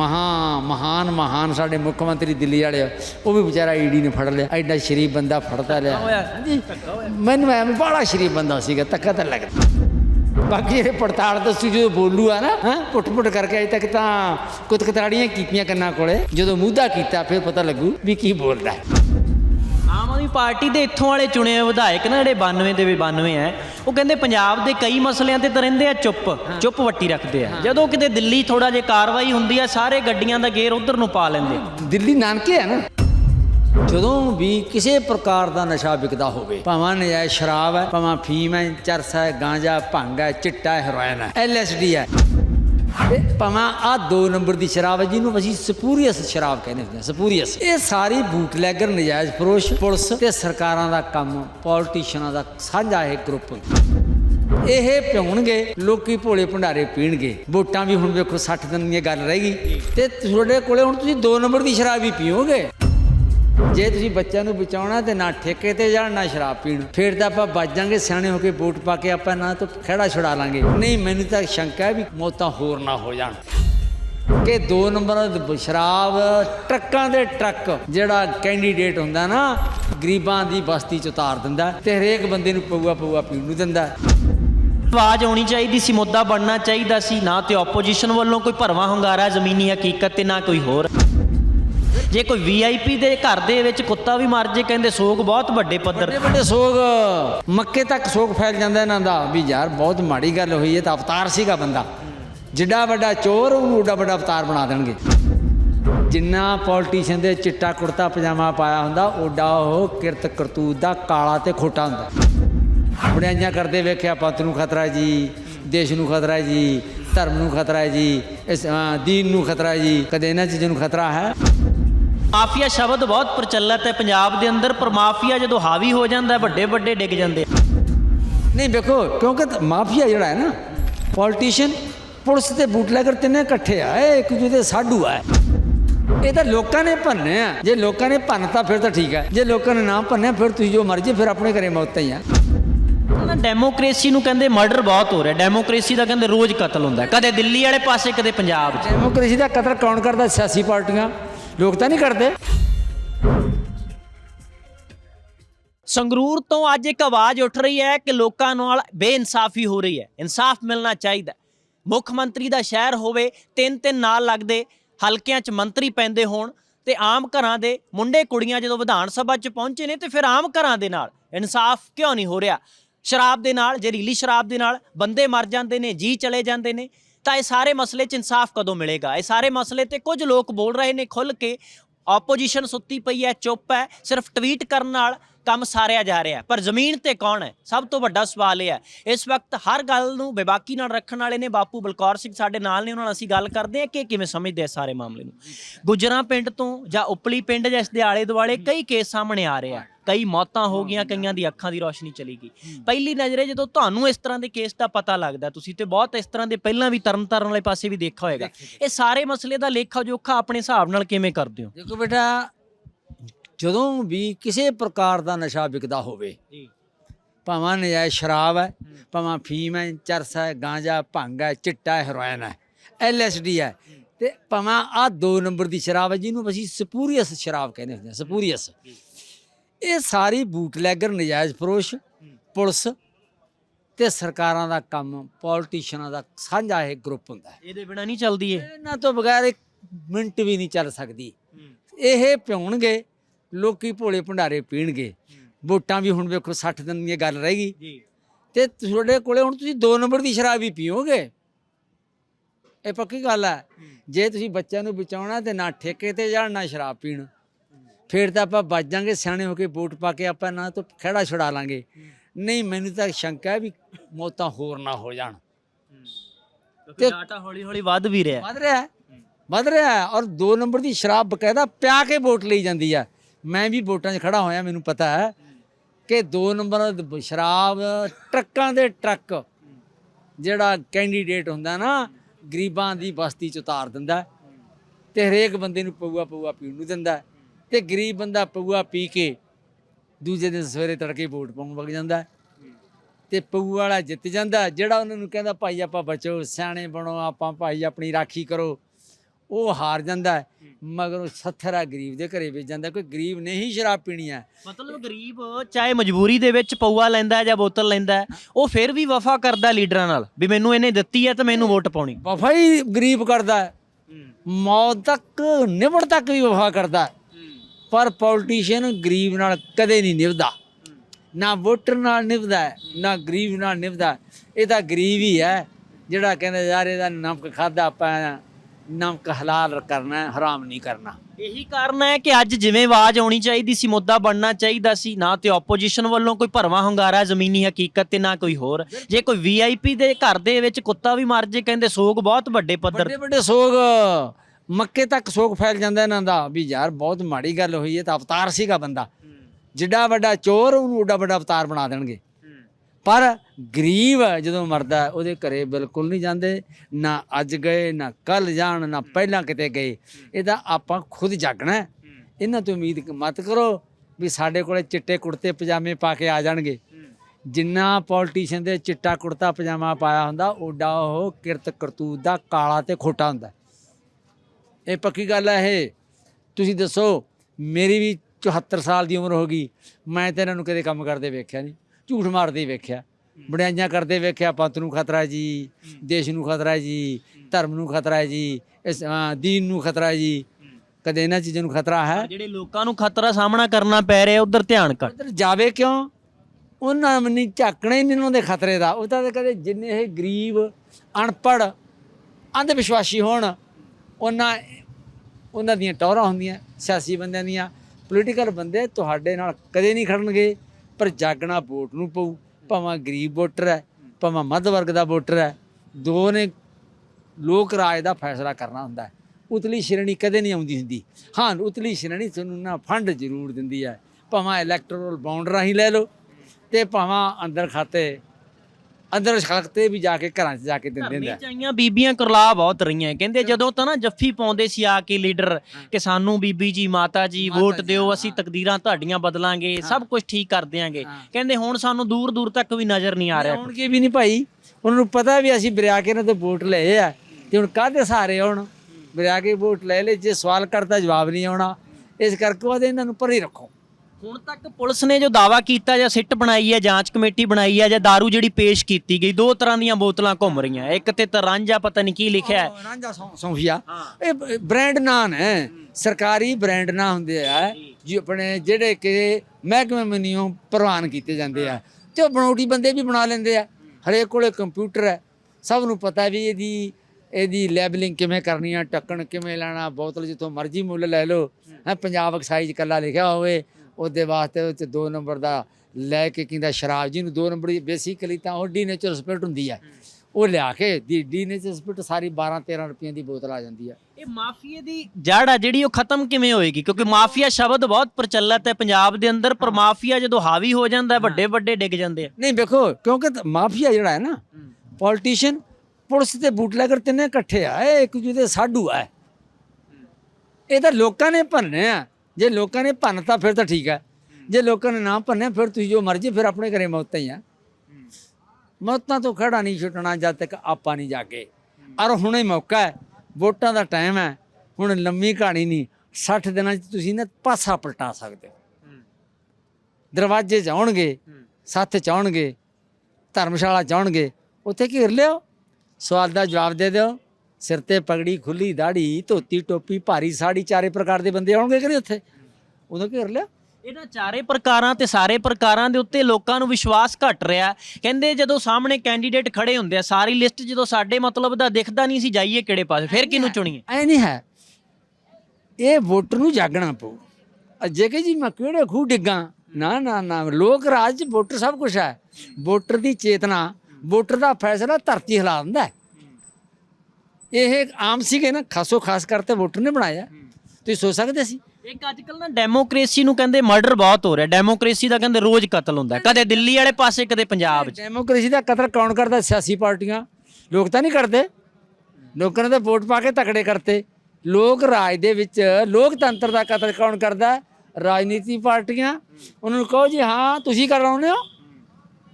ਮਹਾ ਮਹਾਨ ਮਹਾਨ ਸਾਡੇ ਮੁੱਖ ਮੰਤਰੀ ਦਿੱਲੀ ਵਾਲੇ ਉਹ ਵੀ ਵਿਚਾਰਾ ਈਡੀ ਨੇ ਫੜ ਲਿਆ। ਐਡਾ ਸ਼ਰੀਫ ਬੰਦਾ ਫੜਦਾ ਲਿਆ ਮੈਨੂੰ ਐਵੇਂ ਬੜਾ ਸ਼ਰੀਫ ਬੰਦਾ ਸੀਗਾ ਤੱਕਾ ਤਾਂ ਲੱਗਦਾ। ਬਾਕੀ ਜਿਹੜੇ ਪੜਤਾਲ ਦੱਸੂ ਜਦੋਂ ਬੋਲੂ ਆ ਨਾ ਹਾਂ। ਪੁੱਟ ਪੁੱਟ ਕਰਕੇ ਅਜੇ ਤੱਕ ਤਾਂ ਕੁਤਕਤਾੜੀਆਂ ਕੀਤੀਆਂ ਕੰਨਾਂ ਕੋਲੇ। ਜਦੋਂ ਮੂਧਾ ਕੀਤਾ ਫਿਰ ਪਤਾ ਲੱਗੂ ਵੀ ਕੀ ਬੋਲਦਾ ਹੈ। ਆਦਮੀ ਪਾਰਟੀ ਦੇ ਇੱਥੋਂ ਵਾਲੇ ਚੁਣੇ ਹੋਏ ਵਿਧਾਇਕ ਨਾ ਜਿਹੜੇ 92 ਦੇ ਵੀ 92 ਹੈ ਉਹ ਕਹਿੰਦੇ ਪੰਜਾਬ ਦੇ ਕਈ ਮਸਲਿਆਂ ਤੇ ਤਾਂ ਰਹਿੰਦੇ ਆ ਚੁੱਪ ਚੁੱਪ ਵੱਟੀ ਰੱਖਦੇ ਆ। ਜਦੋਂ ਕਿਤੇ ਦਿੱਲੀ ਥੋੜਾ ਜੇ ਕਾਰਵਾਈ ਹੁੰਦੀ ਆ ਸਾਰੇ ਗੱਡੀਆਂ ਦਾ ਗੇਰ ਉਧਰ ਨੂੰ ਪਾ ਲੈਂਦੇ ਆ। ਦਿੱਲੀ ਨਾਨਕੇ ਹੈ ਨਾ। ਜਦੋਂ ਵੀ ਕਿਸੇ ਪ੍ਰਕਾਰ ਦਾ ਨਸ਼ਾ ਵਿਕਦਾ ਹੋਵੇ ਭਾਵੇਂ ਨਜਾਇਜ਼ ਸ਼ਰਾਬ ਹੈ ਭਾਵੇਂ ਫੀਮ ਹੈ ਚਰਸਾ ਹੈ ਗਾਂਜਾ ਭੰਗ ਹੈ ਚਿੱਟਾ ਹੈ ਹੈਰੋਇਨ ਹੈ ਐਲਐਸਡੀ ਹੈ ਭਾਵੇਂ ਆ ਦੋ ਨੰਬਰ ਦੀ ਸ਼ਰਾਬ ਹੈ, ਜਿਹਨੂੰ ਅਸੀਂ ਸਪੂਰੀਅਸ ਸ਼ਰਾਬ ਕਹਿੰਦੇ ਹੁੰਦੇ ਹਾਂ, ਸਪੂਰੀਅਸ। ਇਹ ਸਾਰੀ ਬੂਟ ਲੈਗਰ ਨਜਾਇਜ਼ ਫਰੋਸ਼ ਪੁਲਿਸ ਤੇ ਸਰਕਾਰਾਂ ਦਾ ਕੰਮ ਪੋਲੀਟੀਸ਼ੀਅਨਾਂ ਦਾ ਸਾਂਝਾ ਇਹ ਗਰੁੱਪ ਇਹ ਪਿਉਣਗੇ, ਲੋਕੀ ਭੋਲੇ ਭੰਡਾਰੇ ਪੀਣਗੇ। ਵੋਟਾਂ ਵੀ ਹੁਣ ਵੇਖੋ 60 ਦਿਨ ਦੀ ਗੱਲ ਰਹਿ ਗਈ। ਤੇ ਤੁਹਾਡੇ ਕੋਲੇ ਹੁਣ ਤੁਸੀਂ ਦੋ ਨੰਬਰ ਦੀ ਸ਼ਰਾਬ ਵੀ ਪੀਓਗੇ। ਜੇ ਤੁਸੀਂ ਬੱਚਿਆਂ ਨੂੰ ਬਚਾਉਣਾ ਤੇ ਨਾ ਠੇਕੇ ਤੇ ਜਾਣ, ਨਾ ਸ਼ਰਾਬ ਪੀਣ। ਫਿਰ ਤਾਂ ਆਪਾਂ ਬਚ ਜਾਾਂਗੇ, ਸਿਆਣੇ ਹੋ ਕੇ ਬੂਟ ਪਾ ਕੇ ਆਪਾਂ ਨਾ ਤਾਂ ਖੜਾ ਛੁਡਾ ਲਾਂਗੇ। ਨਹੀਂ, ਮੈਨੂੰ ਤਾਂ ਸ਼ੰਕਾ ਹੈ ਵੀ ਮੌਤਾਂ ਹੋਰ ਨਾ ਹੋ ਜਾਣ। ਕਿ ਦੋ ਨੰਬਰ ਸ਼ਰਾਬ, ਟਰੱਕਾਂ ਦੇ ਟਰੱਕ, ਜਿਹੜਾ ਕੈਂਡੀਡੇਟ ਹੁੰਦਾ ਨਾ, ਗਰੀਬਾਂ ਦੀ ਬਸਤੀ ਚ ਉਤਾਰ ਦਿੰਦਾ ਤੇ ਹਰੇਕ ਬੰਦੇ ਨੂੰ ਪਊਆ ਪਊਆ ਪੀਣ ਨੂੰ ਦਿੰਦਾ ਆਵਾਜ਼ ਆਉਣੀ ਚਾਹੀਦੀ ਸੀ, ਮੁੱਦਾ ਬਣਨਾ ਚਾਹੀਦਾ ਸੀ। ਨਾ ਤੇ ਆਪੋਜੀਸ਼ਨ ਵੱਲੋਂ ਕੋਈ ਭਰਵਾਂ ਹੁੰਗਾਰਾ, ਜ਼ਮੀਨੀ ਹਕੀਕਤ ਤੇ ਨਾ ਕੋਈ ਹੋਰ। ਜੇ ਕੋਈ ਵੀਆਈਪੀ ਦੇ ਘਰ ਦੇ ਵਿੱਚ ਕੁੱਤਾ ਵੀ ਮਰ ਜੇ, ਕਹਿੰਦੇ ਸੋਗ ਬਹੁਤ ਵੱਡੇ ਪੱਧਰ ਵੱਡੇ ਵੱਡੇ ਸੋਗ, ਮੱਕੇ ਤੱਕ ਸੋਗ ਫੈਲ ਜਾਂਦਾ ਇਹਨਾਂ ਦਾ। ਵੀ ਯਾਰ, ਬਹੁਤ ਮਾੜੀ ਗੱਲ ਹੋਈ ਹੈ ਤਾਂ ਅਵਤਾਰ ਸੀਗਾ ਬੰਦਾ। ਜਿੱਡਾ ਵੱਡਾ ਚੋਰ, ਉਹਨੂੰ ਓਡਾ ਵੱਡਾ ਅਵਤਾਰ ਬਣਾ ਦੇਣਗੇ। ਜਿੰਨਾ ਪੋਲੀਟੀਸ਼ੀਅਨ ਦੇ ਚਿੱਟਾ ਕੁੜਤਾ ਪਜਾਮਾ ਪਾਇਆ ਹੁੰਦਾ, ਓਡਾ ਉਹ ਕਿਰਤ ਕਰਤੂਤ ਦਾ ਕਾਲਾ ਤੇ ਖੋਟਾ ਹੁੰਦਾ। ਬੜਿਆਈਆਂ ਕਰਦੇ ਵੇਖਿਆ, ਪੰਥ ਨੂੰ ਖਤਰਾ ਜੀ, ਦੇਸ਼ ਨੂੰ ਖਤਰਾ ਹੈ ਜੀ, ਧਰਮ ਨੂੰ ਖਤਰਾ ਹੈ ਜੀ, ਇਸ ਦੀਨ ਨੂੰ ਖਤਰਾ ਹੈ ਜੀ। ਕਦੇ ਇਹਨਾਂ ਚੀਜ਼ਾਂ ਨੂੰ ਖਤਰਾ ਹੈ? ਮਾਫੀਆ ਸ਼ਬਦ ਬਹੁਤ ਪ੍ਰਚਲਿਤ ਹੈ ਪੰਜਾਬ ਦੇ ਅੰਦਰ ਪਰ ਮਾਫੀਆ ਜਦੋਂ ਹਾਵੀ ਹੋ ਜਾਂਦਾ ਵੱਡੇ ਵੱਡੇ ਡਿੱਗ ਜਾਂਦੇ। ਨਹੀਂ ਵੇਖੋ ਕਿਉਂਕਿ ਤ- ਮਾਫੀਆ ਜਿਹੜਾ ਹੈ ਨਾ ਪੋਲੀਟੀਸ਼ੀਅਨ ਪੁਲਿਸ ਤੇ ਬੂਟਲੈਗਰ ਤਿੰਨੇ ਇਕੱਠੇ ਆ ਇਹ ਇੱਕ ਦੂਜੇ ਦੇ ਸਾਡੂ ਆ। ਇਹ ਤਾਂ ਲੋਕਾਂ ਨੇ ਭੰਨੇ ਆ। ਜੇ ਲੋਕਾਂ ਨੇ ਭੰਨਤਾ ਫਿਰ ਤਾਂ ਠੀਕ ਹੈ ਜੇ ਲੋਕਾਂ ਨੇ ਨਾ ਭੰਨਿਆ ਫਿਰ ਤੁਸੀਂ ਜੋ ਮਰਜ਼ੀ ਫਿਰ ਆਪਣੇ ਘਰੇ ਮੌਤਾਂ ਹੀ ਆ। ਨਾ ਡੈਮੋਕ੍ਰੇਸੀ ਨੂੰ ਕਹਿੰਦੇ ਮਰਡਰ ਬਹੁਤ ਹੋ ਰਿਹਾ। ਡੈਮੋਕ੍ਰੇਸੀ ਦਾ ਕਹਿੰਦੇ ਰੋਜ਼ ਕਤਲ ਹੁੰਦਾ। ਕਦੇ ਦਿੱਲੀ ਵਾਲੇ ਪਾਸੇ ਕਦੇ ਪੰਜਾਬ 'ਚ। ਡੈਮੋਕ੍ਰੇਸੀ ਦਾ ਕਤਲ ਕੌਣ ਕਰਦਾ? ਸਿਆਸੀ ਪਾਰਟੀਆਂ। ਲੋਕ ਤਾਂ ਨਹੀਂ ਕਰਦੇ। ਸੰਗਰੂਰ ਤੋਂ ਅੱਜ ਇੱਕ ਆਵਾਜ਼ ਉੱਠ ਰਹੀ ਹੈ ਕਿ ਲੋਕਾਂ ਨਾਲ ਬੇਇਨਸਾਫੀ ਹੋ ਰਹੀ ਹੈ। ਇਨਸਾਫ ਮਿਲਣਾ ਚਾਹੀਦਾ ਮੁੱਖ ਮੰਤਰੀ ਦਾ ਸ਼ਹਿਰ ਹੋਵੇ, ਤਿੰਨ ਤਿੰਨ ਨਾਲ ਲੱਗਦੇ ਹਲਕਿਆਂ 'ਚ ਮੰਤਰੀ ਪੈਂਦੇ ਹੋਣ ਤੇ ਆਮ ਘਰਾਂ ਦੇ ਮੁੰਡੇ ਕੁੜੀਆਂ ਜਦੋਂ ਵਿਧਾਨ ਸਭਾ 'ਚ ਪਹੁੰਚੇ ਨੇ ਤੇ ਫਿਰ ਆਮ ਘਰਾਂ ਦੇ ਨਾਲ ਇਨਸਾਫ ਕਿਉਂ ਨਹੀਂ ਹੋ ਰਿਹਾ? ਸ਼ਰਾਬ ਦੇ ਨਾਲ, ਜ਼ਹਿਰੀਲੀ ਸ਼ਰਾਬ ਦੇ ਨਾਲ ਬੰਦੇ ਮਰ ਜਾਂਦੇ ਨੇ ਜੀ ਚਲੇ ਜਾਂਦੇ ਨੇ। ਤਾਂ ਇਹ ਸਾਰੇ ਮਸਲੇ 'ਚ ਇਨਸਾਫ ਕਦੋਂ ਮਿਲੇਗਾ? ਇਹ ਸਾਰੇ ਮਸਲੇ ਤੇ ਕੁਝ ਲੋਕ ਬੋਲ ਰਹੇ ਨੇ ਖੁੱਲ ਕੇ ਆਪੋਜੀਸ਼ਨ ਸੁੱਤੀ ਪਈ ਹੈ, ਚੁੱਪ ਹੈ, ਸਿਰਫ ਟਵੀਟ ਕਰਨ ਨਾਲ ਕੰਮ ਸਾਰਿਆ ਜਾ ਰਿਹਾ। ਪਰ ਜ਼ਮੀਨ ਤੇ ਕੌਣ ਹੈ? ਸਭ ਤੋਂ ਵੱਡਾ ਸਵਾਲ ਇਹ ਹੈ। ਇਸ ਵਕਤ ਹਰ ਗੱਲ ਨੂੰ ਬੇਬਾਕੀ ਨਾਲ ਰੱਖਣ ਵਾਲੇ ਨੇ ਬਾਪੂ ਬਲਕੌਰ ਸਿੰਘ ਸਾਡੇ ਨਾਲ ਨੇ ਉਹਨਾਂ ਨਾਲ ਅਸੀਂ ਗੱਲ ਕਰਦੇ ਹਾਂ ਕਿ ਕਿਵੇਂ ਸਮਝਦੇ ਆ ਸਾਰੇ ਮਾਮਲੇ ਨੂੰ। ਗੁਜਰਾਂ ਪਿੰਡ ਤੋਂ ਜਾਂ ਉਪਲੀ ਪਿੰਡ ਜਾਂ ਇਸ ਦੇ ਆਲੇ ਦੁਆਲੇ ਕਈ ਕੇਸ ਸਾਹਮਣੇ ਆ ਰਹੇ ਆ। ਕਈ ਮੌਤਾਂ ਹੋ ਗਈਆਂ ਕਈਆਂ ਦੀ ਅੱਖਾਂ ਦੀ ਰੋਸ਼ਨੀ ਚਲੀ ਗਈ। ਪਹਿਲੀ ਨਜ਼ਰੇ ਜਦੋਂ ਤੁਹਾਨੂੰ ਇਸ ਤਰ੍ਹਾਂ ਦੇ ਕੇਸ ਦਾ ਪਤਾ ਲੱਗਦਾ ਤੁਸੀਂ ਤੇ ਬਹੁਤ ਇਸ ਤਰ੍ਹਾਂ ਦੇ ਪਹਿਲਾਂ ਵੀ ਤਰਨ ਤਾਰਨ ਵਾਲੇ ਪਾਸੇ ਵੀ ਦੇਖਿਆ ਹੋਏਗਾ। ਇਹ ਸਾਰੇ ਮਸਲੇ ਦਾ ਲੇਖਾ ਜੋਖਾ ਆਪਣੇ ਹਿਸਾਬ ਨਾਲ ਕਿਵੇਂ ਕਰਦੇ ਹੋ? ਦੇਖੋ ਬੇਟਾ ਜਦੋਂ ਵੀ ਕਿਸੇ ਪ੍ਰਕਾਰ ਦਾ ਨਸ਼ਾ ਵਿਕਦਾ ਹੋਵੇ ਜੀ। ਭਾਵੇਂ ਨਜਾਇਜ਼ ਸ਼ਰਾਬ ਹੈ ਭਾਵੇਂ ਫੀਮ ਹੈ ਚਰਸਾ ਹੈ ਗਾਂਜਾ ਭੰਗ ਹੈ ਚਿੱਟਾ ਹੈ ਹੈਰੋਇਨ ਹੈ ਐਲਐਸਡੀ ਹੈ। ਤੇ ਭਾਵੇਂ ਆ ਦੋ ਨੰਬਰ ਦੀ ਸ਼ਰਾਬ ਹੈ ਜਿਹਨੂੰ ਅਸੀਂ ਸਪੂਰੀਅਸ ਸ਼ਰਾਬ ਕਹਿੰਦੇ ਹੁੰਦੇ ਹਾਂ ਸਪੂਰੀਅਸ। ਇਹ ਸਾਰੀ ਬੂਟਲੈਗਰ ਨਜਾਇਜ਼ ਫਰੋਸ਼ ਪੁਲਿਸ ਤੇ ਸਰਕਾਰਾਂ ਦਾ ਕੰਮ ਪੋਲੀਟੀਸ਼ੀਅਨਾਂ ਦਾ ਸਾਂਝਾ ਇਹ ਗਰੁੱਪ ਹੁੰਦਾ ਹੈ। ਇਹਦੇ ਬਿਨਾ ਨਹੀਂ ਚੱਲਦੀ ਇਹ। ਇਹਨਾਂ ਤੋਂ ਬਗੈਰ ਇੱਕ ਮਿੰਟ ਵੀ ਨਹੀਂ ਚੱਲ ਸਕਦੀ। ਇਹ ਪਿਉਣਗੇ ਲੋਕੀ ਭੋਲੇ ਭੰਡਾਰੇ ਪੀਣਗੇ। ਵੋਟਾਂ ਵੀ ਹੁਣ ਵੇਖੋ 60 ਦਿਨ ਦੀ ਗੱਲ ਰਹਿ ਗਈ। ਤੇ ਤੁਹਾਡੇ ਕੋਲੇ ਹੁਣ ਤੁਸੀਂ ਦੋ ਨੰਬਰ ਦੀ ਸ਼ਰਾਬ ਹੀ ਪੀਓਗੇ। ਇਹ ਪੱਕੀ ਗੱਲ ਹੈ। ਜੇ ਤੁਸੀਂ ਬੱਚਿਆਂ ਨੂੰ ਬਚਾਉਣਾ ਤੇ ਨਾ ਠੇਕੇ ਤੇ ਜਾਣ ਨਾ ਸ਼ਰਾਬ ਪੀਣ। ਫਿਰ ਤਾਂ ਆਪਾਂ ਬਚ ਜਾਾਂਗੇ ਸਿਆਣੇ ਹੋ ਕੇ ਵੋਟ ਪਾ ਕੇ ਆਪਾਂ ਨਾ ਤਾਂ ਖੜਾ ਛੁਡਾ ਲਾਂਗੇ। ਨਹੀਂ ਮੈਨੂੰ ਤਾਂ ਸ਼ੰਕਾ ਹੈ ਵੀ ਮੌਤਾਂ ਹੋਰ ਨਾ ਹੋ ਜਾਣ। ਕਿਉਂਕਿ ਡਾਟਾ ਹੌਲੀ ਹੌਲੀ ਵੱਧ ਵੀ ਰਿਹਾ। ਵੱਧ ਰਿਹਾ। ਵੱਧ ਰਿਹਾ ਔਰ ਦੋ ਨੰਬਰ ਦੀ ਸ਼ਰਾਬ ਬਕਾਇਦਾ ਪਿਆ ਕੇ ਵੋਟ ਲਈ ਜਾਂਦੀ ਹੈ ਮੈਂ ਵੀ ਵੋਟਾਂ 'ਚ ਖੜਾ ਹੋਇਆ, ਮੈਨੂੰ ਪਤਾ ਹੈ ਕਿ ਦੋ ਨੰਬਰ ਸ਼ਰਾਬ ਟਰੱਕਾਂ ਦੇ ਟਰੱਕ ਜਿਹੜਾ ਕੈਂਡੀਡੇਟ ਹੁੰਦਾ ਨਾ, ਗਰੀਬਾਂ ਦੀ ਬਸਤੀ 'ਚ ਉਤਾਰ ਦਿੰਦਾ ਤੇ ਹਰੇਕ ਬੰਦੇ ਨੂੰ ਪਊਆ ਪਊਆ ਪੀਣ ਨੂੰ ਦਿੰਦਾ ਤੇ ਗਰੀਬ ਬੰਦਾ ਪਊਆ ਪੀ ਕੇ ਦੂਜੇ ਦਿਨ ਸਵੇਰੇ ਤੜਕੇ ਵੋਟ ਪਾਉਣ ਵਗ ਜਾਂਦਾ ਤੇ ਪਊ ਵਾਲਾ ਜਿੱਤ ਜਾਂਦਾ ਜਿਹੜਾ ਉਹਨਾਂ ਨੂੰ ਕਹਿੰਦਾ, ਭਾਈ ਆਪਾਂ ਬਚੋ, ਸਿਆਣੇ ਬਣੋ, ਆਪਾਂ ਭਾਈ ਆਪਣੀ ਰਾਖੀ ਕਰੋ। ਉਹ ਹਾਰ ਜਾਂਦਾ ਹੈ ਮਗਰ ਉਹ ਸੱਥਰਾ ਗਰੀਬ ਦੇ ਘਰੇ ਵੇਚ ਜਾਂਦਾ ਕੋਈ ਗਰੀਬ ਨਹੀਂ ਸ਼ਰਾਬ ਪੀਣੀ ਹੈ। ਮਤਲਬ ਗਰੀਬ ਚਾਹੇ ਮਜਬੂਰੀ ਦੇ ਵਿੱਚ ਪਊਆ ਲੈਂਦਾ ਜਾਂ ਬੋਤਲ ਲੈਂਦਾ ਉਹ ਫਿਰ ਵੀ ਵਫਾ ਕਰਦਾ ਲੀਡਰਾਂ ਨਾਲ ਵੀ ਮੈਨੂੰ ਇਹਨੇ ਦਿੱਤੀ ਹੈ ਤਾਂ ਮੈਨੂੰ ਵੋਟ ਪਾਉਣੀ। ਵਫਾ ਹੀ ਗਰੀਬ ਕਰਦਾ ਹੈ। ਮੌਤ ਤੱਕ ਨਿਵੜ ਤੱਕ ਵੀ ਵਫਾ ਕਰਦਾ ਹੈ। ਪਰ ਪੋਲੀਟੀਸ਼ੀਅਨ ਗਰੀਬ ਨਾਲ ਕਦੇ ਨਹੀਂ ਨਿਭਦਾ। ਨਾ ਵੋਟਰ ਨਾਲ ਨਿਭਦਾ ਨਾ ਗਰੀਬ ਨਾਲ ਨਿਭਦਾ ਇਹ ਤਾਂ ਗਰੀਬ ਹੀ ਹੈ ਜਿਹੜਾ ਕਹਿੰਦਾ ਯਾਰ ਇਹਦਾ ਨਮਕ ਖਾਦਾ ਆਪਾਂ। ਨਮਕ ਹਲਾਲ ਕਰਨਾ ਹੈ, ਹਰਾਮ ਨਹੀਂ ਕਰਨਾ। ਇਹੀ ਕਾਰਨ ਹੈ ਕਿ ਅੱਜ ਜਿਵੇਂ ਆਵਾਜ਼ ਆਉਣੀ ਚਾਹੀਦੀ ਸੀ ਮੁੱਦਾ ਬਣਨਾ ਚਾਹੀਦਾ ਸੀ ਨਾ ਤੇ ਆਪੋਜੀਸ਼ਨ ਵੱਲੋਂ ਕੋਈ ਭਰਵਾਂ ਹੰਗਾਰਾ ਜ਼ਮੀਨੀ ਹਕੀਕਤ ਤੇ ਨਾ ਕੋਈ ਹੋਰ। ਜੇ ਕੋਈ ਵੀਆਈਪੀ ਦੇ ਘਰ ਦੇ ਵਿੱਚ ਕੁੱਤਾ ਵੀ ਮਰ ਜੇ ਕਹਿੰਦੇ ਸੋਗ ਬਹੁਤ ਵੱਡੇ ਪੱਧਰ ਵੱਡੇ ਵੱਡੇ ਸੋਗ ਮੱਕੇ ਤੱਕ ਸੋਗ ਫੈਲ ਜਾਂਦਾ ਇਹਨਾਂ ਦਾ ਵੀ ਯਾਰ ਬਹੁਤ ਮਾੜੀ ਗੱਲ ਹੋਈ ਹੈ ਤਾਂ ਅਵਤਾਰ ਸੀਗਾ ਬੰਦਾ। ਜਿੱਡਾ ਵੱਡਾ ਚੋਰ ਉਹਨੂੰ ਓਡਾ ਵੱਡਾ ਅਵਤਾਰ ਬਣਾ ਦੇਣਗੇ। ਪਰ ਗਰੀਬ ਜਦੋਂ ਮਰਦਾ ਉਹਦੇ ਘਰੇ ਬਿਲਕੁਲ ਨਹੀਂ ਜਾਂਦੇ, ਨਾ ਅੱਜ ਗਏ, ਨਾ ਕੱਲ ਜਾਣ, ਨਾ ਪਹਿਲਾਂ ਕਿਤੇ ਗਏ। ਇਹਦਾ ਆਪਾਂ ਖੁਦ ਜਾਗਣਾ ਹੈ। ਇਹਨਾਂ ਤੋਂ ਉਮੀਦ ਮਤ ਕਰੋ ਵੀ ਸਾਡੇ ਕੋਲੇ ਚਿੱਟੇ ਕੁੜਤੇ, ਪਜਾਮੇ ਪਾ ਕੇ ਆ ਜਾਣਗੇ। ਜਿੰਨਾ ਪੋਲੀਟੀਸ਼ੀਅਨ ਦੇ ਚਿੱਟਾ ਕੁੜਤਾ, ਪਜਾਮਾ ਪਾਇਆ ਹੁੰਦਾ, ਓਡਾ ਉਹ ਕਿਰਤ ਕਰਤੂਤ ਦਾ ਕਾਲਾ ਤੇ ਖੋਟਾ ਹੁੰਦਾ ਇਹ ਪੱਕੀ ਗੱਲ ਹੈ ਇਹ। ਤੁਸੀਂ ਦੱਸੋ, ਮੇਰੀ ਵੀ 74 ਸਾਲ ਦੀ ਉਮਰ ਹੋ ਗਈ, ਮੈਂ ਤਾਂ ਇਹਨਾਂ ਨੂੰ ਕਦੇ ਕੰਮ ਕਰਦੇ ਵੇਖਿਆ ਨਹੀਂ। ਝੂਠ ਮਾਰਦੇ ਵੇਖਿਆ। ਬੜਾਈਆਂ ਕਰਦੇ ਵੇਖਿਆ ਪੰਥ ਨੂੰ ਖਤਰਾ ਜੀ ਦੇਸ਼ ਨੂੰ ਖਤਰਾ ਜੀ ਧਰਮ ਨੂੰ ਖਤਰਾ ਜੀ ਇਸ ਅ, ਦੀਨ ਨੂੰ ਖਤਰਾ ਜੀ। ਕਦੇ ਇਹਨਾਂ ਚੀਜ਼ਾਂ ਨੂੰ ਖਤਰਾ ਹੈ? ਜਿਹੜੇ ਲੋਕਾਂ ਨੂੰ ਖਤਰਾ ਸਾਹਮਣਾ ਕਰਨਾ ਪੈ ਰਿਹਾ ਉਧਰ ਧਿਆਨ ਘੱਟ ਉਧਰ ਜਾਵੇ ਕਿਉਂ? ਉਹਨਾਂ ਨੇ ਝਾਕਣਾ ਹੀ ਨਹੀਂ ਉਹਨਾਂ ਦੇ ਖਤਰੇ ਦਾ। ਉਹ ਤਾਂ ਕਦੇ ਜਿੰਨੇ ਇਹ ਗਰੀਬ ਅਨਪੜ ਅੰਧ ਵਿਸ਼ਵਾਸੀ ਹੋਣ ਉਹਨਾਂ ਉਹਨਾਂ ਦੀਆਂ ਟੌਰਾਂ ਹੁੰਦੀਆਂ ਸਿਆਸੀ ਬੰਦਿਆਂ ਦੀਆਂ। ਪੋਲੀਟੀਕਲ ਬੰਦੇ ਤੁਹਾਡੇ ਨਾਲ ਕਦੇ ਨਹੀਂ ਖੜਨਗੇ। ਪਰ ਜਾਗਣਾ ਵੋਟ ਨੂੰ ਪਊ, ਭਾਵੇਂ ਗਰੀਬ ਵੋਟਰ ਹੈ, ਭਾਵੇਂ ਮੱਧ ਵਰਗ ਦਾ ਵੋਟਰ ਹੈ ਦੋ ਨੇ ਲੋਕ ਰਾਜ ਦਾ ਫੈਸਲਾ ਕਰਨਾ ਹੁੰਦਾ ਹੈ। ਉਤਲੀ ਸ਼੍ਰੇਣੀ ਕਦੇ ਨਹੀਂ ਆਉਂਦੀ ਹੁੰਦੀ। ਹਾਂ, ਉਤਲੀ ਸ਼੍ਰੇਣੀ ਤੁਹਾਨੂੰ ਨਾ ਫੰਡ ਜ਼ਰੂਰ ਦਿੰਦੀ ਹੈ। ਭਾਵੇਂ ਇਲੈਕਟੋਰਲ ਬਾਉਂਡ ਰਾਹੀਂ ਲੈ ਲਓ ਤੇ ਭਾਵੇਂ ਅੰਦਰ ਖਾਤੇ ਅੰਦਰ ਖਾਤੇ ਵੀ ਜਾ ਕੇ ਘਰਾਂ 'ਚ ਜਾ ਕੇ ਦਿੰਦੇ ਆ। ਚਾਈਆਂ ਬੀਬੀਆਂ ਕਰਲਾ ਬਹੁਤ ਰਹੀਆਂ। ਕਹਿੰਦੇ ਜਦੋਂ ਤਾਂ ਨਾ ਜੱਫੀ ਪਾਉਂਦੇ ਸੀ ਆ ਕੇ ਲੀਡਰ ਕਿ ਸਾਨੂੰ ਬੀਬੀ ਜੀ ਮਾਤਾ ਜੀ ਵੋਟ ਦਿਓ ਅਸੀਂ ਤਕਦੀਰਾਂ ਤੁਹਾਡੀਆਂ ਬਦਲਾਂਗੇ ਸਭ ਕੁਝ ਠੀਕ ਕਰ ਦਿਆਂਗੇ। ਕਹਿੰਦੇ ਹੁਣ ਸਾਨੂੰ ਦੂਰ ਦੂਰ ਤੱਕ ਵੀ ਨਜ਼ਰ ਨਹੀਂ ਆ ਰਿਹਾ। ਆਉਣਗੇ ਵੀ ਨਹੀਂ ਭਾਈ। ਉਹਨਾਂ ਨੂੰ ਪਤਾ ਵੀ ਅਸੀਂ ਬਰਿਆ ਕੇ ਇਹਨਾਂ ਤੋਂ ਵੋਟ ਲਏ ਆ। ਤੇ ਹੁਣ ਕਾਹਦੇ ਸਹਾਰੇ ਆਉਣ ਬਰਿਆ ਕੇ ਵੋਟ ਲੈ ਲੈ ਜੇ ਸਵਾਲ ਕਰਦਾ ਜਵਾਬ ਨਹੀਂ ਆਉਣਾ। ਇਸ ਕਰਕੇ ਉਹਦੇ ਇਹਨਾਂ ਨੂੰ ਪਰੇ ਰੱਖੋ। ਹੁਣ ਤੱਕ ਪੁਲਿਸ ਨੇ ਜੋ ਦਾਵਾ ਕੀਤਾ ਜਾਂ ਸਿੱਟ ਬਣਾਈ ਹੈ ਜਾਂਚ ਕਮੇਟੀ ਬਣਾਈ ਹੈ ਜਾਂ दारू ਜਿਹੜੀ ਪੇਸ਼ ਕੀਤੀ ਗਈ ਦੋ ਤਰ੍ਹਾਂ ਦੀਆਂ ਬੋਤਲਾਂ ਘੁੰਮ ਰਹੀਆਂ। ਇੱਕ ਤੇ ਤਰਾਂਜਾ ਪਤਾ ਨਹੀਂ ਕੀ ਲਿਖਿਆ ਹੈ। ਰਾਂਝਾ ਸੌਂਫੀਆ। ਇਹ ਬ੍ਰਾਂਡ ਨਾਂ ਨੇ ਸਰਕਾਰੀ ਬ੍ਰਾਂਡ ਨਾਂ ਹੁੰਦੇ ਆ ਜੀ ਆਪਣੇ ਜਿਹੜੇ ਕਿ ਮਹਿਕਮੇ ਮਨੀਓ ਪ੍ਰਵਾਨ ਕੀਤੇ ਜਾਂਦੇ ਆ। ਤੇ ਉਹ ਬਣਾਉਟੀ ਬੰਦੇ ਵੀ ਬਣਾ ਲੈਂਦੇ ਆ। ਹਰੇਕ ਕੋਲੇ ਕੰਪਿਊਟਰ ਹੈ। ਸਭ ਨੂੰ ਪਤਾ ਵੀ ਇਹਦੀ ਇਹਦੀ ਲੈਬਲਿੰਗ ਕਿਵੇਂ ਕਰਨੀ ਆ ਟੱਕਣ ਕਿਵੇਂ ਲੈਣਾ ਬੋਤਲ ਜਿੱਥੋਂ ਮਰਜ਼ੀ ਮੁੱਲ ਲੈ ਲਓ। ਹੈ ਪੰਜਾਬ ਐਕਸਾਈਜ਼ ਕੱਲਾ ਲਿਖਿਆ ਹੋਵੇ। ਉਹਦੇ ਵਾਸਤੇ ਉਹ 'ਚ ਦੋ ਨੰਬਰ ਦਾ ਲੈ ਕੇ ਕਹਿੰਦਾ ਸ਼ਰਾਬ ਜਿਹਨੂੰ ਦੋ ਨੰਬਰ ਦੀ ਬੇਸਿਕਲੀ ਤਾਂ ਉਹ ਡੀ ਨੇਚਰ ਸਪਿਰਟ ਹੁੰਦੀ ਹੈ। ਉਹ ਲਿਆ ਕੇ ਦੀ ਡੀ ਨੇਚਰ ਸਪਿਰਟ ਸਾਰੀ 12 13 ਰੁਪਈਆਂ ਦੀ ਬੋਤਲ ਆ ਜਾਂਦੀ ਹੈ। ਇਹ ਮਾਫੀਏ ਦੀ ਜੜ ਆ ਜਿਹੜੀ ਉਹ ਖਤਮ ਕਿਵੇਂ ਹੋਏਗੀ? ਕਿਉਂਕਿ ਮਾਫੀਆ ਸ਼ਬਦ ਬਹੁਤ ਪ੍ਰਚਲਿਤ ਹੈ। ਪੰਜਾਬ ਦੇ ਅੰਦਰ ਪਰ ਮਾਫੀਆ ਜਦੋਂ ਹਾਵੀ ਹੋ ਜਾਂਦਾ ਹੈ, ਵੱਡੇ ਵੱਡੇ ਡਿੱਗ ਜਾਂਦੇ ਆ। ਨਹੀਂ ਵੇਖੋ ਕਿਉਂਕਿ ਮਾਫੀਆ ਜਿਹੜਾ ਹੈ ਨਾ ਪੋਲੀਟੀਸ਼ੀਅਨ ਪੁਲਿਸ ਤੇ ਬੂਟਲੇਗਰ ਤਿੰਨੇ ਇਕੱਠੇ ਆ ਇਹ ਇੱਕ ਦੂਜੇ ਦੇ ਸਾਡੂ ਆ। ਇਹ ਤਾਂ ਲੋਕਾਂ ਨੇ ਭੰਨੇ ਆ। ਜੇ ਲੋਕਾਂ ਨੇ ਭੰਨਤਾ ਫਿਰ ਤਾਂ ਠੀਕ ਹੈ। ਜੇ ਲੋਕਾਂ ਨੇ ਨਾ ਭੰਨਿਆ ਫਿਰ ਤੁਸੀਂ ਜੋ ਮਰਜ਼ੀ ਫਿਰ ਆਪਣੇ ਘਰੇ ਮੌਤਾਂ ਹੀ ਆ। ਮੌਤਾਂ ਤੋਂ ਖੜਾ ਨਹੀਂ ਛੁੱਟਣਾ ਜਦ ਤੱਕ ਆਪਾਂ ਨਹੀਂ ਜਾਗੇ। ਔਰ ਹੁਣੇ ਮੌਕਾ ਹੈ। ਵੋਟਾਂ ਦਾ ਟਾਈਮ ਹੈ। ਹੁਣ ਲੰਮੀ ਕਹਾਣੀ ਨਹੀਂ। 60 ਦਿਨਾਂ 'ਚ ਤੁਸੀਂ ਨਾ ਪਾਸਾ ਪਲਟਾ ਸਕਦੇ ਹੋ। ਦਰਵਾਜ਼ੇ 'ਚ ਆਉਣਗੇ ਸੱਥ 'ਚ ਆਉਣਗੇ ਧਰਮਸ਼ਾਲਾ 'ਚ ਆਉਣਗੇ ਉੱਥੇ ਘੇਰ ਲਿਓ। ਸਵਾਲ ਦਾ ਜਵਾਬ ਦੇ ਦਿਓ। ਸਿਰ ਤੇ ਪਗੜੀ ਖੁੱਲੀ ਦਾੜੀ ਧੋਤੀ ਟੋਪੀ ਭਾਰੀ ਸਾੜੀ ਚਾਰੇ ਪ੍ਰਕਾਰ ਦੇ ਬੰਦੇ ਆਉਣਗੇ ਕਿ ਨਹੀਂ ਉੱਥੇ ਉਦੋਂ ਘੇਰ ਲਿਓ ਇਹਨਾਂ ਚਾਰੇ ਪ੍ਰਕਾਰਾਂ ਤੇ ਸਾਰੇ ਪ੍ਰਕਾਰਾਂ ਦੇ ਉੱਤੇ ਲੋਕਾਂ ਨੂੰ ਵਿਸ਼ਵਾਸ ਘਟ ਰਿਹਾ। ਕਹਿੰਦੇ ਜਦੋਂ ਸਾਹਮਣੇ ਕੈਂਡੀਡੇਟ ਖੜੇ ਹੁੰਦੇ ਆ ਸਾਰੀ ਲਿਸਟ ਜਦੋਂ ਸਾਡੇ ਮਤਲਬ ਦਾ ਦਿਖਦਾ ਨਹੀਂ ਸੀ ਜਾਈਏ ਕਿਹੜੇ ਪਾਸੇ? ਫਿਰ ਕਿਹਨੂੰ ਚੁਣੀਏ? ਐ ਨਹੀਂ ਹੈ। ਇਹ ਵੋਟਰ ਨੂੰ ਜਾਗਣਾ ਪਊ। ਅਜੇ ਕਿ ਜੀ ਮੈਂ ਕਿਹੜੇ ਖੂਹ ਡਿੱਗਾ? ਨਾ ਨਾ ਨਾ। ਲੋਕ ਰਾਜ ਚ ਵੋਟਰ ਸਭ ਕੁਝ ਹੈ। ਵੋਟਰ ਦੀ ਚੇਤਨਾ ਵੋਟਰ ਦਾ ਫੈਸਲਾ ਧਰਤੀ ਹਿਲਾ ਦਿੰਦਾ ਹੈ। ਇਹ ਆਮ ਸੀਗੇ ਨਾ ਖਾਸੋ ਖਾਸ ਕਰਤੇ ਵੋਟਰ ਨੇ ਬਣਾਇਆ। ਤੁਸੀਂ ਸੋਚ ਸਕਦੇ ਸੀ? ਇੱਕ ਅੱਜ ਕੱਲ ਨਾ ਡੈਮੋਕ੍ਰੇਸੀ ਨੂੰ ਕਹਿੰਦੇ ਮਰਡਰ ਬਹੁਤ ਹੋ ਰਿਹਾ। ਡੈਮੋਕ੍ਰੇਸੀ ਦਾ ਕਹਿੰਦੇ ਰੋਜ਼ ਕਤਲ ਹੁੰਦਾ। ਕਦੇ ਦਿੱਲੀ ਵਾਲੇ ਪਾਸੇ ਕਦੇ ਪੰਜਾਬ 'ਚ। ਡੈਮੋਕ੍ਰੇਸੀ ਦਾ ਕਤਲ ਕੌਣ ਕਰਦਾ? ਸਿਆਸੀ ਪਾਰਟੀਆਂ। ਲੋਕ ਤਾਂ ਨਹੀਂ ਕਰਦੇ। ਲੋਕਾਂ ਨੇ ਤਾਂ ਵੋਟ ਪਾ ਕੇ ਤਕੜੇ ਕਰਤੇ। ਲੋਕ ਰਾਜ ਦੇ ਵਿੱਚ ਲੋਕਤੰਤਰ ਦਾ ਕਤਲ ਕੌਣ ਕਰਦਾ? ਰਾਜਨੀਤੀ ਪਾਰਟੀਆਂ। ਉਹਨਾਂ ਨੂੰ ਕਹੋ ਜੀ ਹਾਂ ਤੁਸੀਂ ਕਰ ਰਹੇ ਹੋ?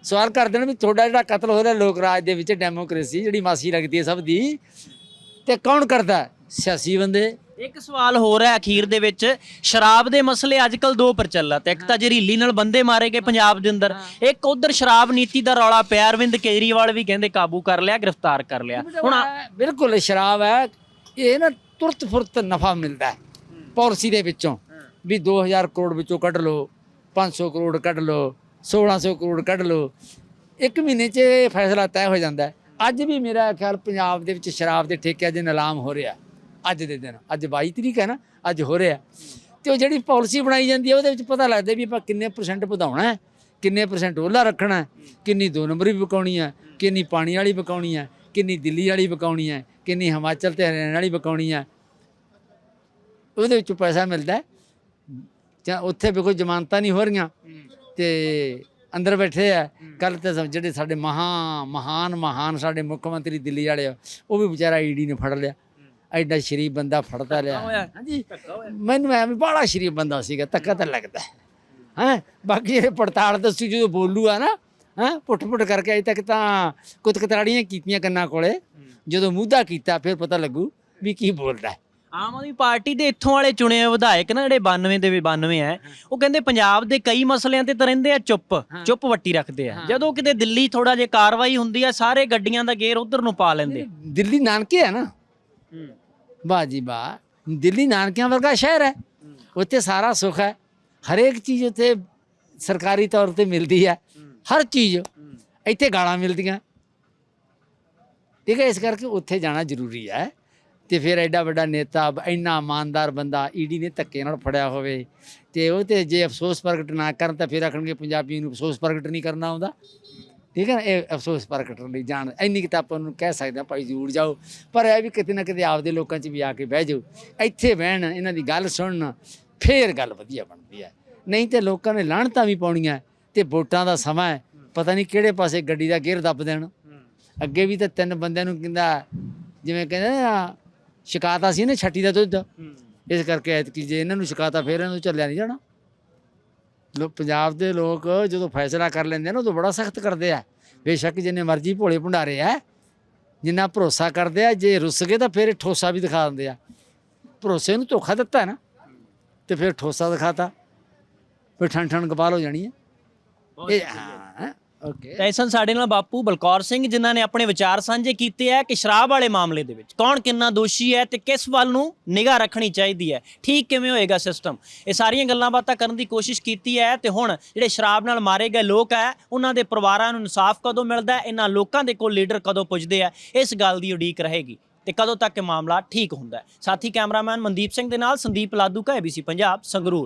ਸਵਾਲ ਕਰ ਦੇਣ ਵੀ ਤੁਹਾਡਾ ਜਿਹੜਾ ਕਤਲ ਹੋ ਰਿਹਾ ਲੋਕ ਰਾਜ ਦੇ ਵਿੱਚ ਡੈਮੋਕ੍ਰੇਸੀ ਜਿਹੜੀ ਮਾਸੀ ਲੱਗਦੀ ਹੈ ਸਭ ਦੀ ਤੇ ਕੌਣ ਕਰਦਾ ਹੈ? ਸਿਆਸੀ ਬੰਦੇ। ਇੱਕ ਸਵਾਲ ਹੋ ਰਿਹਾ ਅਖੀਰ ਦੇ ਵਿੱਚ। ਸ਼ਰਾਬ ਦੇ ਮਸਲੇ ਅੱਜਕੱਲ ਦੋ ਪ੍ਰਚਲਿਤ ਇੱਕ ਤਾਂ ਜ਼ਹਿਰੀਲੀ ਨਾਲ ਬੰਦੇ ਮਾਰੇ ਗਏ ਪੰਜਾਬ ਦੇ ਅੰਦਰ ਇੱਕ ਉਧਰ ਸ਼ਰਾਬ ਨੀਤੀ ਦਾ ਰੌਲਾ ਪਿਆ ਅਰਵਿੰਦ ਕੇਜਰੀਵਾਲ ਵੀ ਕਹਿੰਦੇ ਕਾਬੂ ਕਰ ਲਿਆ ਗ੍ਰਿਫਤਾਰ ਕਰ ਲਿਆ। ਹੁਣ ਹੁਣ ਬਿਲਕੁਲ ਸ਼ਰਾਬ ਹੈ ਇਹ ਨਾ ਤੁਰਤ ਫੁਰਤ ਨਫਾ ਮਿਲਦਾ ਹੈ ਪਾਲਿਸੀ ਦੇ ਵਿੱਚੋਂ। ਵੀ 2000 ਕਰੋੜ ਵਿੱਚੋਂ ਕੱਢ ਲਓ 500 ਕਰੋੜ ਕੱਢ ਲਓ 1600 ਕਰੋੜ ਕੱਢ ਲਓ। ਇੱਕ ਮਹੀਨੇ 'ਚ ਇਹ ਫੈਸਲਾ ਤੈਅ ਹੋ ਜਾਂਦਾ ਹੈ। ਅੱਜ ਵੀ ਮੇਰਾ ਖਿਆਲ ਪੰਜਾਬ ਦੇ ਵਿੱਚ ਸ਼ਰਾਬ ਦੇ ਠੇਕਿਆਂ ਦੇ ਨਿਲਾਮ ਹੋ ਰਿਹਾ ਅੱਜ ਦੇ ਦਿਨ, ਅੱਜ 22 ਤਰੀਕ ਹੈ ਨਾ, ਅੱਜ ਹੋ ਰਿਹਾ ਤੇ ਉਹ ਜਿਹੜੀ ਪਾਲਿਸੀ ਬਣਾਈ ਜਾਂਦੀ ਹੈ, ਉਹਦੇ ਵਿੱਚ ਪਤਾ ਲੱਗਦਾ ਵੀ ਆਪਾਂ ਕਿੰਨੇ ਪਰਸੈਂਟ ਵਧਾਉਣਾ ਹੈ, ਕਿੰਨੇ ਪਰਸੈਂਟ ਉਹਲਾ ਰੱਖਣਾ ਕਿੰਨੀ ਦੋ ਨੰਬਰੀ ਵਿਕਾਉਣੀ ਹੈ, ਕਿੰਨੀ ਪਾਣੀ ਵਾਲੀ ਵਿਕਾਉਣੀ ਹੈ, ਕਿੰਨੀ ਦਿੱਲੀ ਵਾਲੀ ਵਿਕਾਉਣੀ ਹੈ, ਕਿੰਨੀ ਹਿਮਾਚਲ ਤੇ ਹਰਿਆਣਾ ਵਾਲੀ ਵਿਕਾਉਣੀ ਹੈ। ਉਹਦੇ ਵਿੱਚੋਂ ਪੈਸਾ ਮਿਲਦਾ ਜਾਂ ਉੱਥੇ ਵੀ ਕੋਈ ਜ਼ਮਾਨਤਾਂ ਨਹੀਂ ਹੋ ਰਹੀਆਂ। ਤੇ ਅੰਦਰ ਬੈਠੇ ਆ। ਕੱਲ ਤੇ ਜਿਹੜੇ ਸਾਡੇ ਮਹਾ ਮਹਾਨ ਮਹਾਨ ਸਾਡੇ ਮੁੱਖ ਮੰਤਰੀ ਦਿੱਲੀ ਵਾਲੇ ਉਹ ਵੀ ਵਿਚਾਰਾ ਈਡੀ ਨੇ ਫੜ ਲਿਆ। ਐਡਾ ਸ਼ਰੀਫ ਬੰਦਾ ਫੜਦਾ ਲਿਆ। ਹਾਂਜੀ। ਮੈਨੂੰ ਐਵੇਂ ਬੜਾ ਸ਼ਰੀਫ ਬੰਦਾ ਸੀਗਾ ਧੱਕਾ ਤਾਂ ਲੱਗਦਾ। ਹੈ? ਬਾਕੀ ਜਿਹੜੇ ਪੜਤਾਲ ਦੱਸੂ ਜਦੋਂ ਬੋਲੂ ਆ ਨਾ ਹੈ? ਪੁੱਟ ਪੁੱਟ ਕਰਕੇ ਅਜੇ ਤੱਕ ਤਾਂ ਕੁੱਤ ਕਤਰਾੜੀਆਂ ਕੀਤੀਆਂ ਕੰਨਾਂ ਕੋਲੇ। ਜਦੋਂ ਮੂਧਾ ਕੀਤਾ ਫਿਰ ਪਤਾ ਲੱਗੂ ਵੀ ਕੀ ਬੋਲਦਾ। ਹੈ ਆਮ ਆਦਮੀ ਪਾਰਟੀ ਦੇ ਇੱਥੋਂ ਵਾਲੇ ਚੁਣੇ ਹੋਏ ਵਿਧਾਇਕ ਨਾ ਜਿਹੜੇ 92 ਦੇ ਵੀ 92 ਆ ਉਹ ਕਹਿੰਦੇ ਪੰਜਾਬ ਦੇ ਕਈ ਮਸਲਿਆਂ ਤੇ ਤਾਂ ਰਹਿੰਦੇ ਆ ਚੁੱਪ ਚੁੱਪ ਵੱਟੀ ਰੱਖਦੇ ਆ। ਜਦੋਂ ਕਿਤੇ ਦਿੱਲੀ ਥੋੜਾ ਜੇ ਕਾਰਵਾਈ ਹੁੰਦੀ ਆ ਸਾਰੇ ਗੱਡੀਆਂ ਦਾ ਗੇਰ ਉਧਰ ਨੂੰ ਪਾ ਲੈਂਦੇ। ਦਿੱਲੀ ਨਾਨਕੇ ਹੈ ਨਾ। ਵਾਹ ਜੀ ਵਾਹ। ਦਿੱਲੀ ਨਾਨਕਿਆਂ ਵਰਗਾ ਸ਼ਹਿਰ ਹੈ। ਉੱਥੇ ਸਾਰਾ ਸੁੱਖ ਹੈ। ਹਰੇਕ ਚੀਜ਼ ਉੱਥੇ ਸਰਕਾਰੀ ਤੌਰ ਤੇ ਮਿਲਦੀ ਹੈ। ਹਰ ਚੀਜ਼ ਇੱਥੇ ਗਾਲਾਂ ਮਿਲਦੀਆਂ। ਠੀਕ ਹੈ ਇਸ ਕਰਕੇ ਉੱਥੇ ਜਾਣਾ ਜ਼ਰੂਰੀ ਹੈ। ਤੇ ਫਿਰ ਐਡਾ ਵੱਡਾ ਨੇਤਾ, ਇੰਨਾ ਇਮਾਨਦਾਰ ਬੰਦਾ ਈਡੀ ਨੇ ਧੱਕੇ ਨਾਲ ਫੜਿਆ ਹੋਵੇ। ਤੇ ਉਹ ਤੇ ਜੇ ਅਫਸੋਸ ਪ੍ਰਗਟ ਨਾ ਕਰਨ ਤਾਂ ਫਿਰ ਆਖਣਗੇ ਪੰਜਾਬੀ ਨੂੰ ਅਫਸੋਸ ਪ੍ਰਗਟ ਨਹੀਂ ਕਰਨਾ ਆਉਂਦਾ। ਠੀਕ ਹੈ ਨਾ? ਇਹ ਅਫਸੋਸ ਪ੍ਰਗਟ ਲਈ ਜਾਣ ਇੰਨੀ ਕੁ ਤਾਂ ਆਪਾਂ ਨੂੰ ਕਹਿ ਸਕਦੇ ਹਾਂ, ਭਾਈ ਜ਼ਰੂਰ ਜਾਓ। ਪਰ ਇਹ ਵੀ ਕਿਤੇ ਨਾ ਕਿਤੇ ਆਪਦੇ ਲੋਕਾਂ 'ਚ ਵੀ ਆ ਕੇ ਬਹਿ ਜਾਓ। ਇੱਥੇ ਬਹਿਣ, ਇਹਨਾਂ ਦੀ ਗੱਲ ਸੁਣਨ, ਫੇਰ ਗੱਲ ਵਧੀਆ ਬਣਦੀ ਹੈ। ਨਹੀਂ ਤੇ ਲੋਕਾਂ ਨੇ ਲਾਹਣਤਾਂ ਵੀ ਪਾਉਣੀਆਂ ਤੇ ਵੋਟਾਂ ਦਾ ਸਮਾਂ ਹੈ। ਪਤਾ ਨਹੀਂ ਕਿਹੜੇ ਪਾਸੇ ਗੱਡੀ ਦਾ ਗੇਅਰ ਦੱਬ ਦੇਣ। ਅੱਗੇ ਵੀ ਤਾਂ ਤਿੰਨ ਬੰਦਿਆਂ ਨੂੰ ਕਹਿੰਦਾ, ਜਿਵੇਂ ਕਹਿੰਦੇ ਨਾ ਸ਼ਿਕਾਇਤਾਂ ਸੀ ਨਾ ਛੱਟੀ ਦਾ ਦੁੱਧ। ਇਸ ਕਰਕੇ ਐਤਕੀ ਜੇ ਇਹਨਾਂ ਨੂੰ ਸ਼ਿਕਾਇਤਾਂ ਫੇਰ ਇਹਨਾਂ ਨੂੰ ਚੱਲਿਆ ਨਹੀਂ ਜਾਣਾ। ਲੋ ਪੰਜਾਬ ਦੇ ਲੋਕ ਜਦੋਂ ਫੈਸਲਾ ਕਰ ਲੈਂਦੇ ਨੇ ਉਦੋਂ ਬੜਾ ਸਖਤ ਕਰਦੇ ਆ। ਬੇਸ਼ੱਕ ਜਿੰਨੇ ਮਰਜ਼ੀ ਭੋਲੇ ਭੰਡਾਰੇ ਆ ਜਿੰਨਾ ਭਰੋਸਾ ਕਰਦੇ ਆ ਜੇ ਰੁੱਸ ਗਏ ਤਾਂ ਫਿਰ ਠੋਸਾ ਵੀ ਦਿਖਾ ਦਿੰਦੇ ਆ। ਭਰੋਸੇ ਨੂੰ ਧੋਖਾ ਦਿੱਤਾ ਨਾ ਤੇ ਫਿਰ ਠੋਸਾ ਦਿਖਾਤਾ। ਫਿਰ ਠਣ ਠਣ ਗਪਾਲ ਹੋ ਜਾਣੀ ਹੈ ਇਹ ਹਾਂ ਓਕੇ ਤਾਂ ਇਸ ਸਨ ਸਾਡੇ ਨਾਲ ਬਾਪੂ ਬਲਕੌਰ ਸਿੰਘ, ਜਿਨ੍ਹਾਂ ਨੇ ਆਪਣੇ ਵਿਚਾਰ ਸਾਂਝੇ ਕੀਤੇ ਆ ਕਿ ਸ਼ਰਾਬ ਵਾਲੇ ਮਾਮਲੇ ਦੇ ਵਿੱਚ ਕੌਣ ਕਿੰਨਾ ਦੋਸ਼ੀ ਹੈ ਤੇ ਕਿਸ ਵੱਲ ਨੂੰ ਨਿਗਾਹ ਰੱਖਣੀ ਚਾਹੀਦੀ ਹੈ। ਠੀਕ ਕਿਵੇਂ ਹੋਏਗਾ ਸਿਸਟਮ ਇਹ ਸਾਰੀਆਂ ਗੱਲਾਂ ਬਾਤਾਂ ਕਰਨ ਦੀ ਕੋਸ਼ਿਸ਼ ਕੀਤੀ ਹੈ ਤੇ ਹੁਣ ਜਿਹੜੇ ਸ਼ਰਾਬ ਨਾਲ ਮਾਰੇ ਗਏ ਲੋਕ ਹੈ, ਉਹਨਾਂ ਦੇ ਪਰਿਵਾਰਾਂ ਨੂੰ ਇਨਸਾਫ ਕਦੋਂ ਮਿਲਦਾ ਹੈ? ਇਹਨਾਂ ਲੋਕਾਂ ਦੇ ਕੋਲ ਲੀਡਰ ਕਦੋਂ ਪੁੱਜਦੇ ਆ? ਇਸ ਗੱਲ ਦੀ ਉਡੀਕ ਰਹੇਗੀ ਤੇ ਕਦੋਂ ਤੱਕ ਇਹ ਮਾਮਲਾ ਠੀਕ ਹੁੰਦਾ ਹੈ? ਸਾਥੀ ਕੈਮਰਾਮੈਨ ਮਨਦੀਪ ਸਿੰਘ ਦੇ ਨਾਲ ਸੰਦੀਪ ਲਾਦੂ ਕਾ ABC ਪੰਜਾਬ, ਸੰਗਰੂਰ।